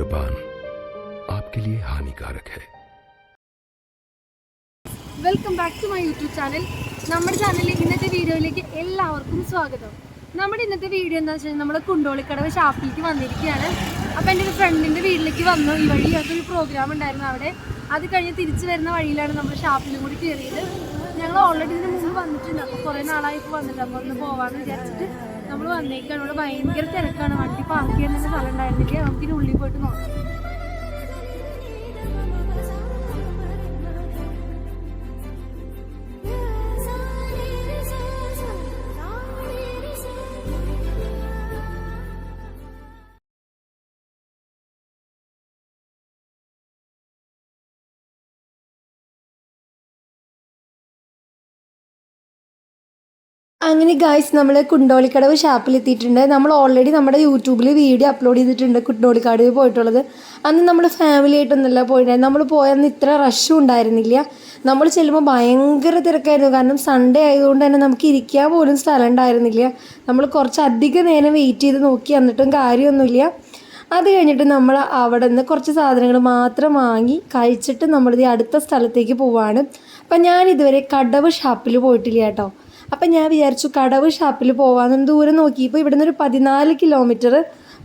धूम्रपान आपके लिए हानिकारक है welcome back to my YouTube channel നമ്മുടെ ചാനലിൽ ഇന്നത്തെ വീഡിയോയിലേക്ക് എല്ലാവർക്കും സ്വാഗതം നമ്മുടെ ഇന്നത്തെ വീഡിയോ എന്താണെന്ന് വെച്ചാൽ നമ്മൾ കുണ്ടോളിക്കടവ് ഷാപ്പിലേക്ക് വന്നിരിക്കുകയാണ് അപ്പോൾ എൻ്റെ ഒരു ഫ്രണ്ടിൻ്റെ വീട്ടിലേക്ക് വന്നു ഈ വഴി അതൊരു പ്രോഗ്രാം ഉണ്ടായിരുന്നു അവിടെ അത് കഴിഞ്ഞ് തിരിച്ചു വരുന്ന വഴിയിലാണ് നമ്മൾ ഷാപ്പിലും കൂടി കയറിയത് ഞങ്ങൾ ഓൾറെഡി ഇതിന് മുമ്പ് വന്നിട്ടുണ്ട് അപ്പോൾ കുറേ നാളായി ഇപ്പോൾ വന്നിട്ട് അപ്പോൾ ഒന്ന് പോകാമെന്ന് വിചാരിച്ചിട്ട് നമ്മൾ വന്നേക്കാണ് ഇവിടെ ഭയങ്കര തിരക്കാണ്. വണ്ടി പാർക്ക് ചെയ്യാൻ തന്നെ സ്ഥലം ഉണ്ടായിരുന്നില്ല. നമുക്കിനി ഉള്ളിൽ പോയിട്ട് നോക്കാം. അങ്ങനെ ഗായ്സ് നമ്മൾ കുണ്ടോളിക്കടവ് ഷാപ്പിൽ എത്തിയിട്ടുണ്ട് നമ്മൾ ഓൾറെഡി നമ്മുടെ യൂട്യൂബിൽ വീഡിയോ അപ്ലോഡ് ചെയ്തിട്ടുണ്ട് കുണ്ടോളിക്കടവ് പോയിട്ടുള്ളത്. അന്ന് നമ്മൾ ഫാമിലി ആയിട്ടൊന്നുമല്ല പോയിട്ടുണ്ടായിരുന്നു നമ്മൾ പോയന്ന് ഇത്ര റഷും ഉണ്ടായിരുന്നില്ല. നമ്മൾ ചെല്ലുമ്പോൾ ഭയങ്കര തിരക്കായിരുന്നു. കാരണം സൺഡേ ആയതുകൊണ്ട് തന്നെ നമുക്ക് ഇരിക്കാൻ പോലും സ്ഥലം ഉണ്ടായിരുന്നില്ല. നമ്മൾ കുറച്ച് അധികം നേരം വെയിറ്റ് ചെയ്ത് നോക്കി എന്നിട്ടും കാര്യമൊന്നുമില്ല. അത് കഴിഞ്ഞിട്ട് നമ്മൾ അവിടെ നിന്ന് കുറച്ച് സാധനങ്ങൾ മാത്രം വാങ്ങി കഴിച്ചിട്ട് നമ്മളിത് അടുത്ത സ്ഥലത്തേക്ക് പോവാണ്. അപ്പം ഞാൻ ഇതുവരെ കടവ് ഷാപ്പിൽ പോയിട്ടില്ല കേട്ടോ. അപ്പം ഞാൻ വിചാരിച്ചു കടവ് ഷാപ്പിൽ പോകാമെന്ന് ദൂരം നോക്കിയപ്പോൾ ഇവിടെ ഇവിടുന്ന് ഒരു പതിനാല് കിലോമീറ്റർ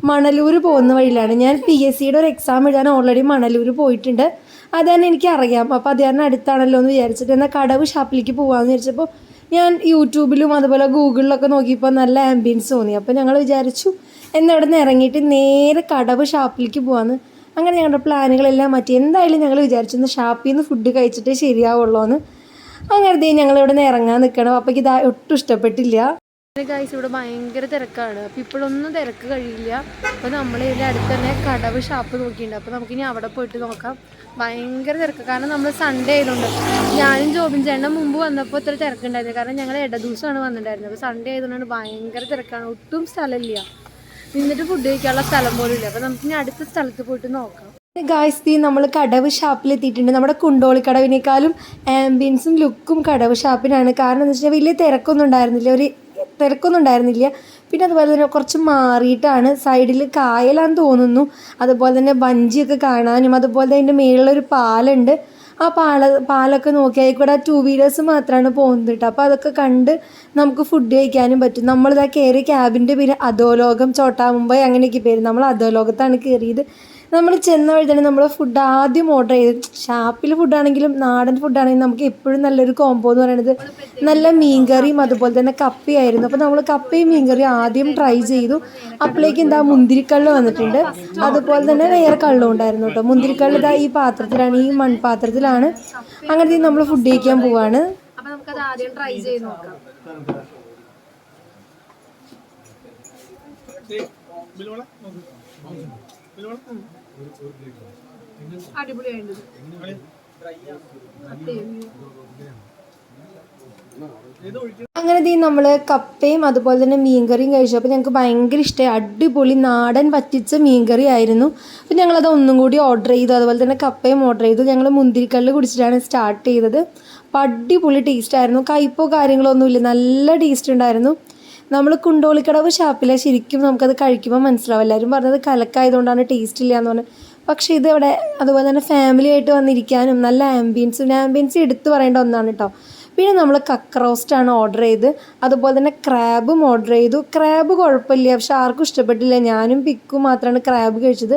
മണലൂർ പോകുന്ന വഴിയിലാണ്. ഞാൻ പി എസ് സിയുടെ ഒരു എക്സാം എഴുതാൻ ഓൾറെഡി മണലൂർ പോയിട്ടുണ്ട്. അത് തന്നെ എനിക്കറിയാം അപ്പോൾ അത് കാരണം അടുത്താണല്ലോ എന്ന് വിചാരിച്ചിട്ട് എന്നാൽ കടവ് ഷാപ്പിലേക്ക് പോകാമെന്ന് വിചാരിച്ചപ്പോൾ ഞാൻ യൂട്യൂബിലും അതുപോലെ ഗൂഗിളിലൊക്കെ നോക്കിയപ്പോൾ നല്ല ആംബിയൻസ് തോന്നി. അപ്പോൾ ഞങ്ങൾ വിചാരിച്ചു എന്നാൽ നിന്ന് ഇറങ്ങിയിട്ട് നേരെ കടവ് ഷാപ്പിലേക്ക് പോകാമെന്ന് അങ്ങനെ ഞങ്ങളുടെ പ്ലാനുകളെല്ലാം മാറ്റി. എന്തായാലും ഞങ്ങൾ വിചാരിച്ചു ഷാപ്പിൽ നിന്ന് ഫുഡ് കഴിച്ചിട്ടേ ശരിയാവുള്ളൂ എന്ന് അങ്ങനെ ഞങ്ങൾ ഇവിടെ നിന്ന് ഇറങ്ങാൻ നിൽക്കണം. അപ്പോൾ ഇത് ഒട്ടും ഇഷ്ടപ്പെട്ടില്ല. ഗൈസ് ഇവിടെ ഭയങ്കര തിരക്കാണ്. അപ്പൊ ഇപ്പോഴൊന്നും തിരക്ക് കഴിയില്ല. അപ്പോൾ നമ്മൾ ഇതിന്റെ അടുത്ത് തന്നെ കടവ് ഷാപ്പ് നോക്കിയിട്ടുണ്ട്. അപ്പോൾ നമുക്കിനി അവിടെ പോയിട്ട് നോക്കാം. ഭയങ്കര തിരക്ക്. കാരണം നമ്മൾ സൺഡേ ആയതുകൊണ്ട് ഞാനും ജോബിൻ ചേട്ടൻ മുമ്പ് വന്നപ്പോൾ ഇത്ര തിരക്കുണ്ടായിരുന്നു. കാരണം ഞങ്ങൾ ഇട ദിവസമാണ് വന്നിട്ടുണ്ടായിരുന്നത്. അപ്പോൾ സൺഡേ ആയതുകൊണ്ടാണ് ഭയങ്കര തിരക്കാണ്. ഒട്ടും സ്ഥലമില്ല. നിന്നിട്ട് ഫുഡ് കഴിക്കാനുള്ള സ്ഥലം പോലും ഇല്ല. അപ്പോൾ നമുക്കിനി അടുത്ത സ്ഥലത്ത് പോയിട്ട് നോക്കാം. ഗായ്സ് തീ നമ്മൾ കടവ് ഷാപ്പിൽ എത്തിയിട്ടുണ്ട്. നമ്മുടെ കുണ്ടോളി കടവിനേക്കാളും ആംബിയൻസും ലുക്കും കടവ് ഷാപ്പിനാണ് കാരണം എന്ന് വെച്ചാൽ വലിയ തിരക്കൊന്നും ഉണ്ടായിരുന്നില്ല. ഒരു തിരക്കൊന്നും ഉണ്ടായിരുന്നില്ല. പിന്നെ അതുപോലെ തന്നെ കുറച്ച് മാറിയിട്ടാണ് സൈഡിൽ കായലാന്ന് തോന്നുന്നു. അതുപോലെ തന്നെ വഞ്ചിയൊക്കെ കാണാനും അതുപോലെ തന്നെ അതിന്റെ മേളിലൊരു പാലുണ്ട്. ആ പാല പാലൊക്കെ നോക്കിയാൽ കൂടെ ആ ടു വീലേഴ്സ് മാത്രമാണ് പോകുന്നത് കേട്ടോ. അപ്പോൾ അതൊക്കെ കണ്ട് നമുക്ക് ഫുഡ് കഴിക്കാനും പറ്റും. നമ്മളിതാ കയറി ക്യാബിന്റെ പേര് അധോലോകം ചോട്ടാമുംബൈ അങ്ങനെയൊക്കെ പേര്. നമ്മൾ അധോലോകത്താണ് കയറിയത് നമ്മൾ ചെന്ന വഴി തന്നെ നമ്മൾ ഫുഡ് ആദ്യം ഓർഡർ ചെയ്ത് ഷാപ്പിൽ ഫുഡാണെങ്കിലും നാടൻ ഫുഡാണെങ്കിലും നമുക്ക് എപ്പോഴും നല്ലൊരു കോംബോ എന്ന് പറയുന്നത് നല്ല മീൻകറിയും അതുപോലെ തന്നെ കപ്പയായിരുന്നു. അപ്പോൾ നമ്മൾ കപ്പയും മീൻകറിയും ആദ്യം ട്രൈ ചെയ്തു. അപ്പോഴേക്ക് എന്താ മുന്തിരിക്കള്ള് വന്നിട്ടുണ്ട്. അതുപോലെ തന്നെ വേറെ കള്ളും ഉണ്ടായിരുന്നു കേട്ടോ. മുന്തിരിക്കള്ള് ഇതാ ഈ പാത്രത്തിലാണ് ഈ മൺപാത്രത്തിലാണ്. അങ്ങനത്തെ നമ്മൾ ഫുഡ് കഴിക്കാൻ പോവാണ്. അപ്പോൾ നമുക്കത് ആദ്യം ട്രൈ ചെയ്ത് നോക്കാം. അങ്ങനെ ദീ നമ്മൾ കപ്പയും അതുപോലെ തന്നെ മീൻകറിയും കഴിച്ചു. അപ്പോൾ ഞങ്ങൾക്ക് ഭയങ്കര ഇഷ്ടമായി അടിപൊളി നാടൻ പറ്റിച്ച മീൻകറി ആയിരുന്നു. അപ്പോൾ ഞങ്ങളത് ഒന്നും കൂടി ഓർഡർ ചെയ്തു. അതുപോലെ തന്നെ കപ്പയും ഓർഡർ ചെയ്തു. ഞങ്ങൾ മുന്തിരിക്കല്ല് കുടിച്ചിട്ടാണ് സ്റ്റാർട്ട് ചെയ്തത്. അപ്പോൾ അടിപൊളി ടേസ്റ്റ് ആയിരുന്നു. കയ്പോ കാര്യങ്ങളൊന്നുമില്ല. നല്ല ടേസ്റ്റ് ഉണ്ടായിരുന്നു. നമ്മൾ കുണ്ടോളിക്കടവ് ഷാപ്പിലെ ശരിക്കും നമുക്കത് കഴിക്കുമ്പോൾ മനസ്സിലാവും. എല്ലാവരും പറഞ്ഞത് കലക്കായതുകൊണ്ടാണ് ടേസ്റ്റ് ഇല്ല എന്ന് പറഞ്ഞത് പക്ഷേ ഇത് ഇവിടെ അതുപോലെ തന്നെ ഫാമിലി ആയിട്ട് വന്നിരിക്കാനും നല്ല ആംബിയൻസും ആംബിയൻസ് എടുത്തു പറയേണ്ട ഒന്നാണ് കേട്ടോ പിന്നെ നമ്മൾ കക്ക റോസ്റ്റാണ് ഓർഡർ ചെയ്ത്. അതുപോലെ തന്നെ ക്രാബും ഓർഡർ ചെയ്തു. ക്രാബ് കുഴപ്പമില്ല. പക്ഷെ ആർക്കും ഇഷ്ടപ്പെട്ടില്ല. ഞാനും പിക്കും മാത്രമാണ് ക്രാബ് കഴിച്ചത്.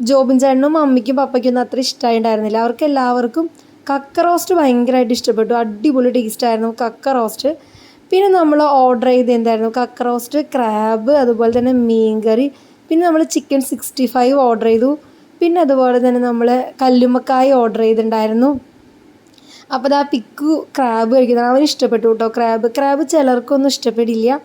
ജോബിൻ ചേട്ടനും അമ്മയ്ക്കും പപ്പയ്ക്കും ഒന്നും അത്ര ഇഷ്ടമായിട്ടുണ്ടായിരുന്നില്ല അവർക്ക് എല്ലാവർക്കും കക്ക റോസ്റ്റ് ഭയങ്കരമായിട്ട് ഇഷ്ടപ്പെട്ടു. അടിപൊളി ടേസ്റ്റ് ആയിരുന്നു കക്ക റോസ്റ്റ് പിന്നെ നമ്മൾ ഓർഡർ ചെയ്ത് എന്തായിരുന്നു? കക്ക റോസ്റ്റ് ക്രാബ് അതുപോലെ തന്നെ മീൻ കറി പിന്നെ നമ്മൾ ചിക്കൻ സിക്സ്റ്റി ഫൈവ് ഓർഡർ ചെയ്തു. പിന്നെ അതുപോലെ തന്നെ നമ്മൾ കല്ലുമ്മക്കായ ഓർഡർ ചെയ്തിട്ടുണ്ടായിരുന്നു. അപ്പോൾ ആ പിക്കു ക്രാബ് കഴിക്കുന്നത് അവന് ഇഷ്ടപ്പെട്ടു കേട്ടോ ക്രാബ് ക്രാബ് ചിലർക്കൊന്നും ഇഷ്ടപ്പെടില്ല.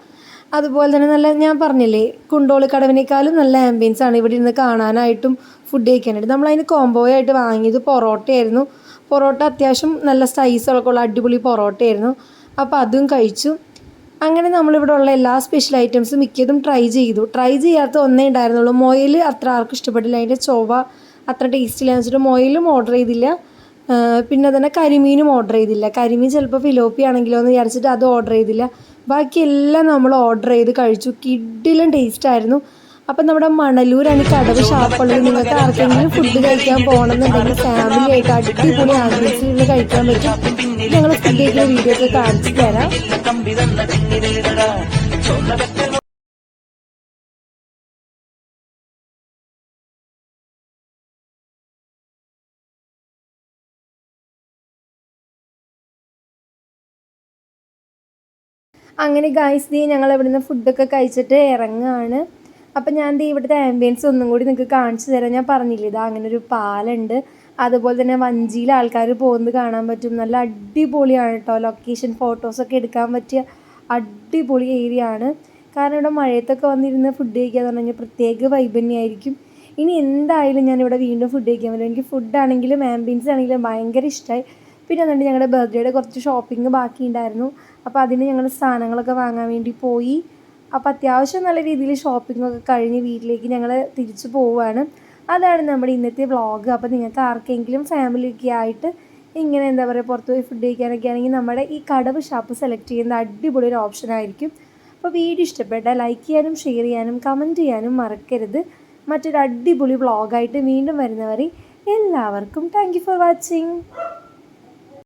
അതുപോലെ തന്നെ നല്ല ഞാൻ പറഞ്ഞില്ലേ കുണ്ടോളി കടവിനേക്കാളും നല്ല ആംബിയൻസ് ആണ് ഇവിടെ ഇരുന്ന് കാണാനായിട്ടും ഫുഡ് കഴിക്കാനായിട്ട്. നമ്മൾ അതിന് കോംബോ ആയിട്ട് വാങ്ങിയത് പൊറോട്ടയായിരുന്നു. പൊറോട്ട അത്യാവശ്യം നല്ല സൈസൊക്കെ ഉള്ള അടിപൊളി പൊറോട്ടയായിരുന്നു. അപ്പോൾ അതും കഴിച്ചു. അങ്ങനെ നമ്മളിവിടെ ഉള്ള എല്ലാ സ്പെഷ്യൽ ഐറ്റംസും മിക്കതും ട്രൈ ചെയ്തു. ട്രൈ ചെയ്യാത്ത ഒന്നേ ഉണ്ടായിരുന്നുള്ളൂ. മൊയിൽ അത്ര ആർക്കും ഇഷ്ടപ്പെട്ടില്ല. അതിന്റെ ചൊവ്വ അത്ര ടേസ്റ്റില്ല വെച്ചിട്ട് മൊയിലും ഓർഡർ ചെയ്തില്ല. പിന്നെ തന്നെ കരിമീനും ഓർഡർ ചെയ്തില്ല. കരിമീൻ ചിലപ്പോൾ ഫിലോപ്പി ആണെങ്കിലോ എന്ന് വിചാരിച്ചിട്ട് അത് ഓർഡർ ചെയ്തില്ല. ബാക്കി എല്ലാം നമ്മൾ ഓർഡർ ചെയ്ത് കഴിച്ചു. കിഡിലും ടേസ്റ്റ് ആയിരുന്നു. അപ്പം നമ്മുടെ മണലൂരാണ് ഈ കടവ് ഷാപ്പുള്ളത് നിങ്ങൾക്ക് ആർക്കെങ്കിലും ഫുഡ് കഴിക്കാൻ പോകണമെന്നുണ്ടെങ്കിൽ ഫാമിലി ആയിട്ട് അടിപൊളി ആഗ്രഹിച്ച് നിന്ന് കഴിക്കാൻ പറ്റും. ഞങ്ങൾ ഫുഡ് കഴിക്കുന്ന വീഡിയോ ഒക്കെ കാണിച്ചു തരാം. അങ്ങനെ ഗായ്സ് ദീ ഞങ്ങൾ ഇവിടുന്ന് ഫുഡൊക്കെ കഴിച്ചിട്ട് ഇറങ്ങുകയാണ് അപ്പം ഞാൻ എന്ത് ഇവിടുത്തെ ആംബിയൻസ് ഒന്നും കൂടി നിങ്ങൾക്ക് കാണിച്ചു തരാം. ഞാൻ പറഞ്ഞില്ലേ ഇതാ അങ്ങനെ ഒരു പാലുണ്ട്. അതുപോലെ തന്നെ വഞ്ചിയിൽ ആൾക്കാർ പോകുന്നത് കാണാൻ പറ്റും. നല്ല അടിപൊളിയാണ് കേട്ടോ ലൊക്കേഷൻ ഫോട്ടോസൊക്കെ എടുക്കാൻ പറ്റിയ അടിപൊളി ഏരിയ ആണ്. കാരണം ഇവിടെ മഴയത്തൊക്കെ വന്നിരുന്ന് ഫുഡ് കഴിക്കുക എന്ന് പറഞ്ഞാൽ പ്രത്യേക വൈബ് തന്നെയായിരിക്കും. ഇനി എന്തായാലും ഞാൻ ഇവിടെ വീണ്ടും ഫുഡ് കഴിക്കാൻ പറ്റും എനിക്ക് ഫുഡാണെങ്കിലും ആംബിയൻസ് ആണെങ്കിലും ഭയങ്കര ഇഷ്ടമായി പിന്നെ എന്നിട്ട് ഞങ്ങളുടെ ബർത്ത്ഡേയുടെ കുറച്ച് ഷോപ്പിംഗ് ബാക്കി ഉണ്ടായിരുന്നു അപ്പോൾ അതിന് ഞങ്ങൾ സാധനങ്ങളൊക്കെ വാങ്ങാൻ വേണ്ടി പോയി. അപ്പോൾ അത്യാവശ്യം നല്ല രീതിയിൽ ഷോപ്പിംഗ് ഒക്കെ കഴിഞ്ഞ് വീട്ടിലേക്ക് ഞങ്ങൾ തിരിച്ചു പോവുകയാണ് അതാണ് നമ്മുടെ ഇന്നത്തെ വ്ളോഗ് അപ്പോൾ നിങ്ങൾക്ക് ആർക്കെങ്കിലും ഫാമിലിയൊക്കെ ആയിട്ട് ഇങ്ങനെ എന്താ പറയുക പുറത്ത് പോയി ഫുഡ് കഴിക്കാനൊക്കെ ആണെങ്കിൽ നമ്മുടെ ഈ കടവ് ഷാപ്പ് സെലക്ട് ചെയ്യുന്ന അടിപൊളി ഒരു ഓപ്ഷൻ ആയിരിക്കും. അപ്പോൾ വീഡിയോ ഇഷ്ടപ്പെട്ടാൽ ലൈക്ക് ചെയ്യാനും ഷെയർ ചെയ്യാനും കമന്റ് ചെയ്യാനും മറക്കരുത്. മറ്റൊരു അടിപൊളി വ്ളോഗായിട്ട് വീണ്ടും വരുന്നവരെ എല്ലാവർക്കും താങ്ക് ഫോർ വാച്ചിങ്